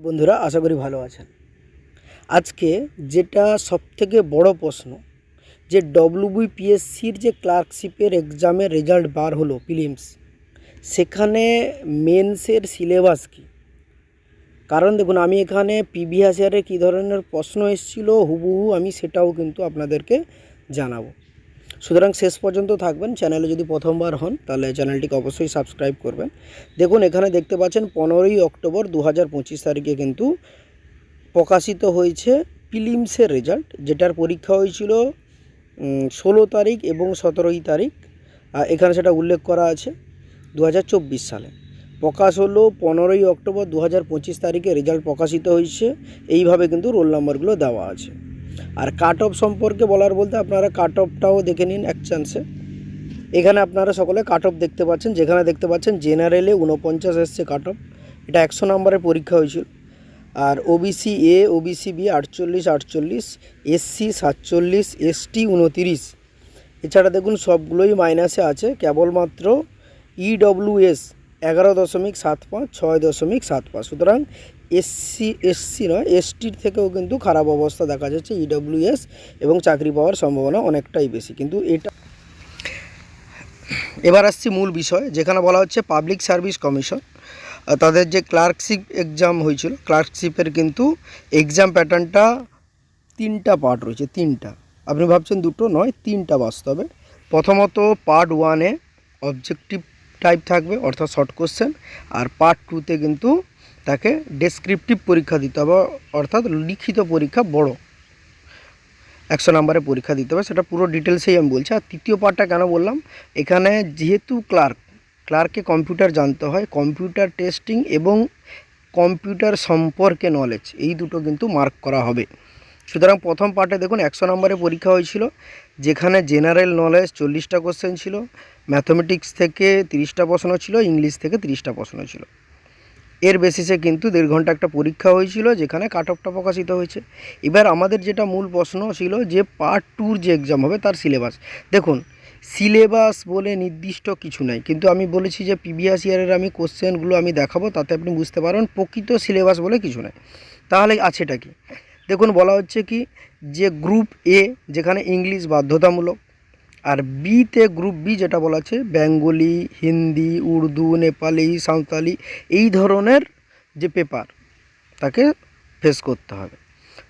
বন্ধুরা, আশা করি ভালো আছেন। আজকে যেটা সবথেকে বড় প্রশ্ন, যে ডব্লিউবিপিএসসির যে ক্লার্কশিপের এক্সামের রেজাল্ট বার হলো প্রিলিমস, সেখানে মেন্সের সিলেবাস কী? কারণ দেখুন, আমি এখানে প্রিভিয়াস ইয়ারে কী ধরনের প্রশ্ন এসেছিল, হুবহু আমি সেটাও কিন্তু আপনাদেরকে জানাব। সুতরাং শেষ পর্যন্ত থাকবেন। চ্যানেলে যদি প্রথমবার হন, তাহলে চ্যানেলটিকে অবশ্যই সাবস্ক্রাইব করবেন। দেখুন, এখানে দেখতে পাচ্ছেন, পনেরোই অক্টোবর দু হাজার পঁচিশ তারিখে কিন্তু প্রকাশিত হয়েছে প্রিলিমসের রেজাল্ট, যেটার পরীক্ষা হয়েছিল ষোলো তারিখ এবং সতেরোই তারিখ। এখানে সেটা উল্লেখ করা আছে দু হাজার চব্বিশ সালে। প্রকাশ হলো, পনেরোই অক্টোবর দু হাজার পঁচিশ তারিখে রেজাল্ট প্রকাশিত হয়েছে। এইভাবে কিন্তু রোল নাম্বারগুলো দেওয়া আছে। আর কাট অফ সম্পর্কে বলার বলতে আপনারা কাট অফটাও দেখে নিন এক চান্সে এখানে আপনারা সকলে কাট অফ দেখতে পাচ্ছেন, যেখানে দেখতে পাচ্ছেন জেনারেলে উনপঞ্চাশ এসছে কাট অফ এটা একশো নম্বরের পরীক্ষা হয়েছিল। আর ওবিসি এ ওবিসি বি আটচল্লিশ আটচল্লিশ এসসি সাতচল্লিশ এসটি উনতিরিশ এছাড়া দেখুন সবগুলোই মাইনাসে আছে, কেবলমাত্র ইডব্লিউএস এগারো দশমিক সাত পাঁচ, ছয় দশমিক সাত পাঁচ। সুতরাং এসসি এসসি নয় এসটির থেকেও কিন্তু খারাপ অবস্থা দেখা যাচ্ছে ইডব্লিউএস এবং চাকরি পাওয়ার সম্ভাবনা অনেকটাই বেশি। কিন্তু এটা এবার আসছি মূল বিষয়, যেখানে বলা হচ্ছে পাবলিক সার্ভিস কমিশন তাদের যে ক্লার্কশিপ এক্সাম হয়েছিল ক্লার্কশিপের কিন্তু এক্সাম প্যাটার্নটা তিনটা পার্ট রয়েছে, তিনটা। আপনি ভাবছেন দুটো নয়, তিনটা বাস্তবে। প্রথমত পার্ট ওয়ানে অবজেক্টিভ টাইপ থাকবে, অর্থাৎ শর্ট কোশ্চেন আর পার্ট টুতে কিন্তু তাকে ডেসক্রিপটিভ পরীক্ষা দিতে হবে, অর্থাৎ লিখিত পরীক্ষা বড়। একশো নম্বরে পরীক্ষা দিতে হবে, সেটা পুরো ডিটেলসেই আমি বলছি। আর তৃতীয় পার্টটা কেন বললাম? এখানে যেহেতু ক্লার্ক ক্লার্ককে কম্পিউটার জানতে হয় কম্পিউটার টেস্টিং এবং কম্পিউটার সম্পর্কে নলেজ এই দুটো কিন্তু মার্ক করা হবে। সুতরাং প্রথম পার্টে দেখুন, একশো নম্বরে পরীক্ষা হয়েছিল, যেখানে জেনারেল নলেজ চল্লিশটা কোশ্চেন ছিল ম্যাথমেটিক্স থেকে তিরিশটা প্রশ্ন ছিল ইংলিশ থেকে তিরিশটা প্রশ্ন ছিল। এর বেসিসে কিন্তু দেড় ঘণ্টা একটা পরীক্ষা হয়েছিল, যেখানে কাট অফটা প্রকাশিত হয়েছে। এবার আমাদের যেটা মূল প্রশ্ন ছিল যে পার্ট টুর যে এক্সাম হবে তার সিলেবাস দেখুন সিলেবাস বলে নির্দিষ্ট কিছু নাই, কিন্তু আমি বলেছি যে প্রিভিয়াস ইয়ারের আমি কোশ্চেনগুলো আমি দেখাবো, তাতে আপনি বুঝতে পারবেন প্রকৃত সিলেবাস বলে কিছু নাই। তাহলে আছেটা কি? দেখুন, বলা হচ্ছে কি যে গ্রুপ এ যেখানে ইংলিশ বাধ্যতামূলক আর বিতে গ্রুপ বি যেটা বলা আছে, বেঙ্গলি, হিন্দি, উর্দু, নেপালি, সাঁওতালি, এই ধরনের যে পেপার তাকে ফেস করতে হবে।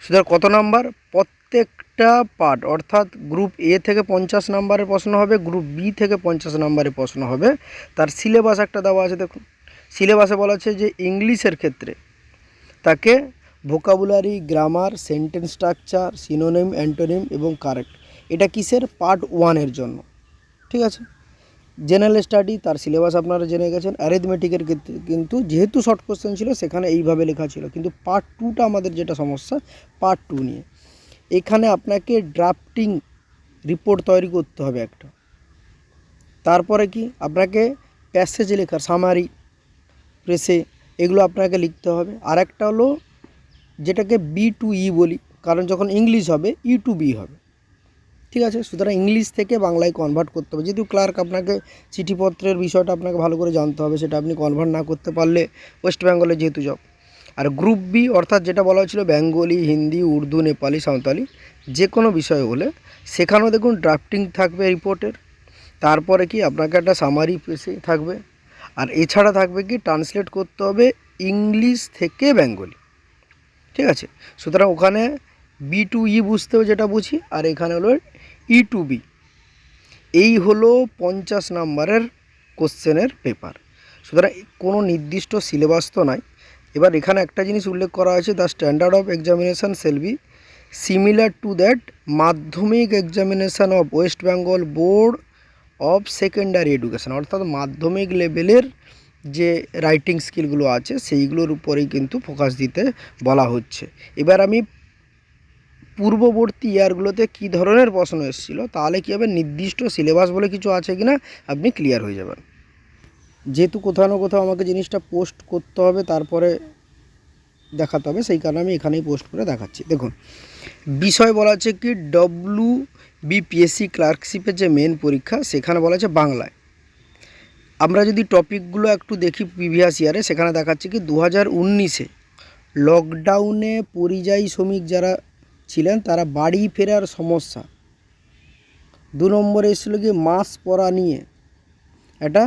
সুতরাং কত নাম্বার? প্রত্যেকটা পার্ট অর্থাৎ গ্রুপ এ থেকে পঞ্চাশ নাম্বারের প্রশ্ন হবে গ্রুপ বি থেকে পঞ্চাশ নাম্বারের প্রশ্ন হবে। তার সিলেবাস একটা দেওয়া আছে, দেখুন। সিলেবাসে বলা আছে যে ইংলিশের ক্ষেত্রে তাকে vocabulary grammar sentence structure synonym antonym এবং কারেক্ট এটা কিসের? পার্ট ওয়ানের জন্য। ঠিক আছে? জেনারেল স্টাডি তার সিলেবাস আপনারা জেনে গেছেন। অ্যারিথমেটিকের ক্ষেত্রে কিন্তু যেহেতু শর্ট কোশ্চেন ছিল, সেখানে এইভাবে লেখা ছিল। কিন্তু পার্ট টুটা আমাদের যেটা সমস্যা পার্ট টু নিয়ে। এখানে আপনাকে ড্রাফটিং রিপোর্ট তৈরি করতে হবে একটা। তারপরে কি? আপনাকে প্যাসেজ লেখার সামারি প্রেসে এগুলো আপনাকে লিখতে হবে। আর একটা হলো, যেটাকে বি টু ই বলি। কারণ যখন ইংলিশ হবে ই টু বি হবে। ঠিক আছে? সুতরাং ইংলিশ থেকে বাংলায় কনভার্ট করতে হবে। যেহেতু ক্লার্ক আপনাকে চিঠিপত্রের বিষয়টা আপনাকে ভালো করে জানতে হবে, সেটা আপনি কনভার্ট না করতে পারলে ওয়েস্ট বেঙ্গলে যেহেতু জব আর গ্রুপ বি অর্থাৎ যেটা বলা হয়েছিল বেঙ্গলি হিন্দি উর্দু নেপালি সাঁওতালি যে কোনো বিষয় হলে সেখানেও দেখুন ড্রাফটিং থাকবে রিপোর্টের তারপরে কি আপনাকে একটা সামারি পেসে থাকবে। আর এছাড়া থাকবে কি ট্রান্সলেট করতে হবে ইংলিশ থেকে বেঙ্গলি ঠিক আছে? সুতরাং ওখানে বি টু ই বুঝতেও যেটা বুঝি, আর এখানে হলো ই টু বি এই হলো পঞ্চাশ নাম্বারের কোশ্চেনের পেপার। সুতরাং কোনো নির্দিষ্ট সিলেবাস তো নাই। এবার এখানে একটা জিনিস উল্লেখ করা আছে the standard of examination shall be similar to that Madhyamik examination of West Bengal board of secondary education অর্থাৎ মাধ্যমিক লেভেলের যে রাইটিং স্কিলগুলো আছে, সেইগুলোর উপরেই কিন্তু ফোকাস দিতে বলা হচ্ছে। এবার আমি পূর্ববর্তী ইয়ারগুলোতে কী ধরনের প্রশ্ন এসেছিল? তাহলে কী হবে? নির্দিষ্ট সিলেবাস বলে কিছু আছে কি না আপনি ক্লিয়ার হয়ে যাবেন। যেহেতু কোথাও না কোথাও আমাকে জিনিসটা পোস্ট করতে হবে, তারপরে দেখাতে হবে, সেই কারণে আমি এখানেই পোস্ট করে দেখাচ্ছি। দেখুন, বিষয় বলা আছে কি ডব্লু বিপিএসসি ক্লার্কশিপের যে মেন পরীক্ষা, সেখানে বলা আছে বাংলায়। আমরা যদি টপিকগুলো একটু দেখি প্রিভিয়াস ইয়ারে সেখানে দেখাচ্ছে কি দু হাজার উনিশে লকডাউনে পরিযায়ী শ্রমিক যারা ছিলেন, তারা বাড়ি ফেরার সমস্যা। দু নম্বরে এসেছিল কি মাস্ক পরা নিয়ে। এটা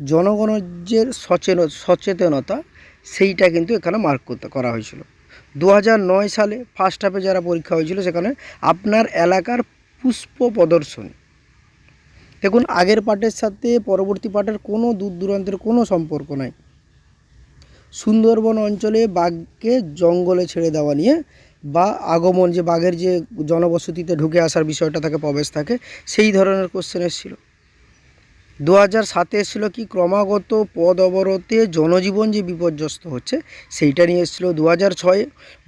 জনগণের সচেন, সচেতনতা, সেইটা কিন্তু এখানে মার্ক করা হয়েছিল। দু সালে ফার্স্ট হাফে যারা পরীক্ষা হয়েছিল, সেখানে আপনার এলাকার পুষ্প প্রদর্শনী। দেখুন, আগের পার্টের সাথে পরবর্তী পার্টের কোনো দূর দূরান্তের কোনো সম্পর্ক নাই। সুন্দরবন অঞ্চলে বাঘকে জঙ্গলে ছেড়ে দেওয়া নিয়ে বা আগমন যে বাঘের যে জনবসতিতে ঢুকে আসার বিষয়টা থাকে প্রবেশ থাকে, সেই ধরনের কোশ্চেন এসেছিল। দু হাজার সাতে এসেছিল কি ক্রমাগত পদ অবরোধে জনজীবন যে বিপর্যস্ত হচ্ছে, সেইটা নিয়ে এসেছিল। দু হাজার ছয়ে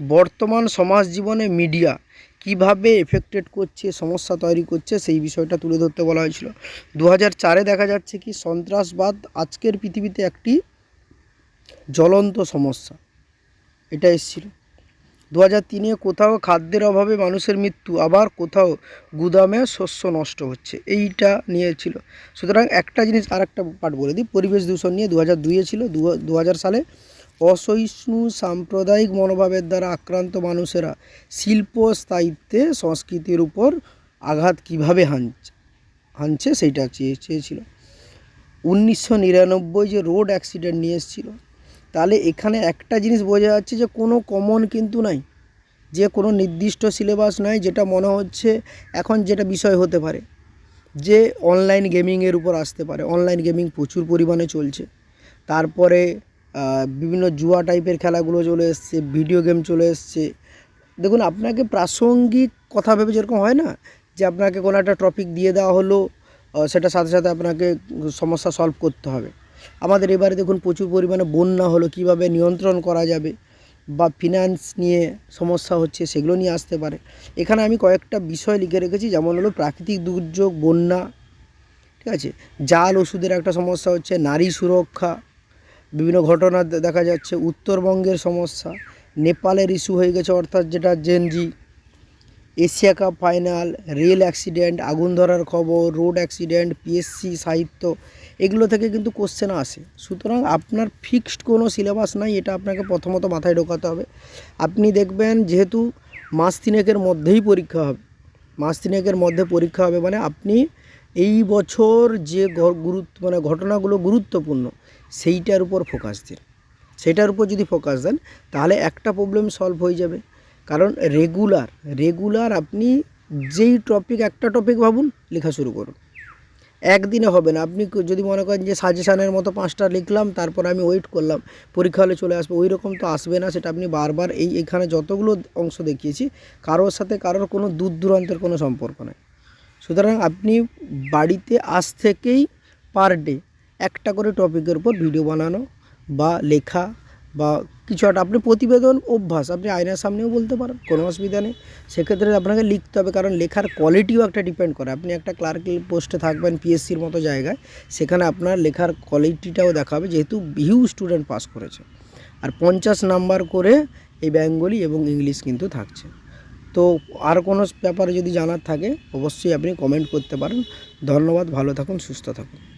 বর্তমান সমাজ জীবনে মিডিয়া কীভাবে এফেক্টেড করছে, সমস্যা তৈরি করছে, সেই বিষয়টা তুলে ধরতে বলা হয়েছিল। দু হাজার চারে দেখা যাচ্ছে কি সন্ত্রাসবাদ আজকের পৃথিবীতে একটি জ্বলন্ত সমস্যা। এটা এসেছিল। দু হাজার তিনে কোথাও খাদ্যের অভাবে মানুষের মৃত্যু, আবার কোথাও গুদামে শস্য নষ্ট হচ্ছে। এইটা নিয়ে ছিল। সুতরাং একটা জিনিস আর একটা পার্ট বলে দিই। পরিবেশ দূষণ নিয়ে দু হাজার দুইয়ে ছিল। দু হাজার সালে অসহিষ্ণু সাম্প্রদায়িক মনোভাবের দ্বারা আক্রান্ত মানুষেরা শিল্প স্থায়িত্বে সংস্কৃতির উপর আঘাত কীভাবে হানছে হানছে, সেইটা চেয়ে, চেয়েছিল। উনিশশো নিরানব্বই যে রোড অ্যাক্সিডেন্ট নিয়ে এসেছিল তাহলে এখানে একটা জিনিস বোঝা যাচ্ছে যে কোনো কমন কিন্তু নাই। যে কোনো নির্দিষ্ট সিলেবাস নাই যেটা মনে হচ্ছে এখন যেটা বিষয় হতে পারে। যে অনলাইন গেমিংয়ের উপর আসতে পারে। অনলাইন গেমিং প্রচুর পরিমাণে চলছে। তারপরে বিভিন্ন জুয়া টাইপের খেলাগুলো চলে এসছে ভিডিও গেম চলে এসছে। দেখুন, আপনাকে প্রাসঙ্গিক কথা ভেবে যেরকম হয় না? যে আপনাকে কোনো একটা টপিক দিয়ে দেওয়া হলো সেটার সাথে সাথে আপনাকে সমস্যা সলভ করতে হবে। আমাদের এবারে দেখুন প্রচুর পরিমাণে বন্যা হলো, কীভাবে নিয়ন্ত্রণ করা যাবে বা ফিনান্স নিয়ে সমস্যা হচ্ছে সেগুলো নিয়ে আসতে পারে। এখানে আমি কয়েকটা বিষয় লিখে রেখেছি, যেমন হলো প্রাকৃতিক দুর্যোগ, বন্যা, ঠিক আছে? জাল ওষুধের একটা সমস্যা হচ্ছে, নারী সুরক্ষা, বিভিন্ন ঘটনা দেখা যাচ্ছে, উত্তরবঙ্গের সমস্যা, নেপালের ইস্যু হয়ে গেছে, অর্থাৎ যেটা Gen Z Asia cup final, rail accident, আগুন ধরার খবর, রোড অ্যাক্সিডেন্ট পিএসসি সাহিত্য, এগুলো থেকে কিন্তু কোশ্চেন আসে। সুতরাং আপনার ফিক্সড কোনো সিলেবাস নাই, এটা আপনাকে প্রথমত মাথায় ঢোকাতে হবে। আপনি দেখবেন যেহেতু মাস তিনেকের মধ্যেই পরীক্ষা হবে, মাস তিনেকের মধ্যে পরীক্ষা হবে মানে আপনি এই বছর যে গুরুত্ব মানে ঘটনাগুলো গুরুত্বপূর্ণ, সেইটার উপর ফোকাস দিন। সেটার উপর যদি ফোকাস দেন, তাহলে একটা প্রবলেম সলভ হয়ে যাবে। কারণ রেগুলার রেগুলার আপনি যেই টপিক একটা টপিক ভাবুন, লেখা শুরু করুন। একদিনে হবে না। আপনি যদি মনে করেন যে সাজেশানের মতো পাঁচটা লিখলাম, তারপর আমি ওয়েট করলাম, পরীক্ষা হলে চলে আসবে ওই রকম তো আসবে না, সেটা আপনি বারবার এই, এখানে যতগুলো অংশ দেখিয়েছি, কারোর সাথে কারোর কোনো দূর দূরান্তের কোনো সম্পর্ক নেই। সুতরাং আপনি বাড়িতে আজ থেকেই পার ডে একটা করে টপিকের উপর ভিডিও বানানো বা লেখা বা কিছু একটা, আপনি প্রতিবেদন, অভ্যাস, আপনি আয়নার সামনেও বলতে পারেন, কোনো অসুবিধা নেই। সেক্ষেত্রে আপনাকে লিখতে হবে, কারণ লেখার কোয়ালিটিও একটা ডিপেন্ড করে। আপনি একটা ক্লার্কের পোস্টে থাকবেন পিএসসির মতো জায়গায়, সেখানে আপনার লেখার কোয়ালিটিটাও দেখাবে, যেহেতু হিউ স্টুডেন্ট পাস করেছে। আর পঞ্চাশ নাম্বার করে এই বেঙ্গলি এবং ইংলিশ কিন্তু থাকছে। তো আর কোনো ব্যাপারে যদি জানার থাকে, অবশ্যই আপনি কমেন্ট করতে পারেন। ধন্যবাদ, ভালো থাকুন, সুস্থ থাকুন।